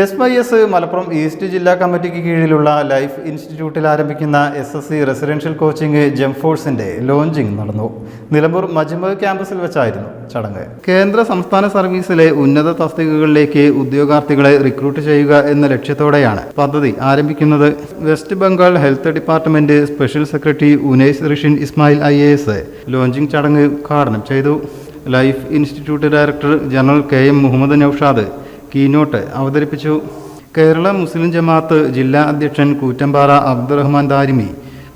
S Y S Malappuram east ജില്ലാ കമ്മിറ്റിക്ക് കീഴിലുള്ള ലൈഫ് ഇൻസ്റ്റിറ്റ്യൂട്ടിൽ ആരംഭിക്കുന്ന S S C residential coaching ജംഫോഴ്സിന്റെ launching നടന്നു. നിലമ്പൂർ മജിമ ക്യാമ്പസിൽ വെച്ചായിരുന്നു ചടങ്ങ്. കേന്ദ്ര സംസ്ഥാന സർവീസിലെ ഉന്നത തസ്തികകളിലേക്ക് ഉദ്യോഗാർത്ഥികളെ റിക്രൂട്ട് ചെയ്യുക എന്ന ലക്ഷ്യത്തോടെയാണ് പദ്ധതി ആരംഭിക്കുന്നത്. West Bengal health department special secretary Unais Rishin Ismail I A S launching ചടങ്ങ് ഉദ്ഘാടനം ചെയ്തു. Life institute director general K M Muhammad Noushad keynote അവതരിപ്പിച്ചു. കേരള മുസ്ലിം ജമാഅത്ത് ജില്ലാ അധ്യക്ഷൻ കൂറ്റമ്പാറ അബ്ദുറഹ്മാൻ ദാരിമി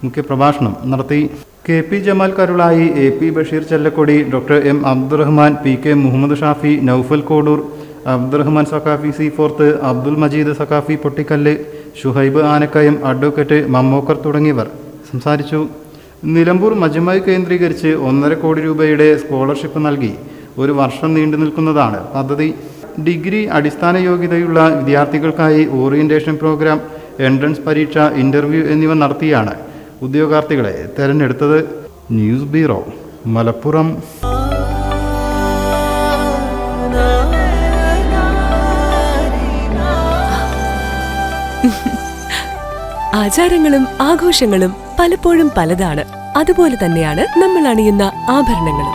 മുഖ്യപ്രഭാഷണം നടത്തി. K P Jamal Karulai A P Basheer Chellakodi doctor M Abdurahman P K Muhammad Shafi Noufal Kodur Abdurahman Saqafi C fourth Abdul Majeed Saqafi Pottikkallu Shuhaib Anakkayam advocate Mammokkar തുടങ്ങിയവർ സംസാരിച്ചു. നിലമ്പൂർ മജുമായി കേന്ദ്രീകരിച്ച് ഒന്നര കോടി രൂപയുടെ സ്കോളർഷിപ്പ് നൽകി. ഒരു വർഷം നീണ്ടു നിൽക്കുന്നതാണ് പദ്ധതി. ഡിഗ്രി അടിസ്ഥാന യോഗ്യതയുള്ള വിദ്യാർത്ഥികൾക്കായി ഓറിയന്റേഷൻ പ്രോഗ്രാം എൻട്രൻസ് പരീക്ഷ ഇന്റർവ്യൂ എന്നിവ നടത്തിയാണ് ഉദ്യോഗാർത്ഥികളെ തെരഞ്ഞെടുത്തത്. News bureau Malappuram. ആചാരങ്ങളും ആഘോഷങ്ങളും പലപ്പോഴും പലതാണ്. അതുപോലെ തന്നെയാണ് നമ്മൾ അണിയുന്ന ആഭരണങ്ങളും.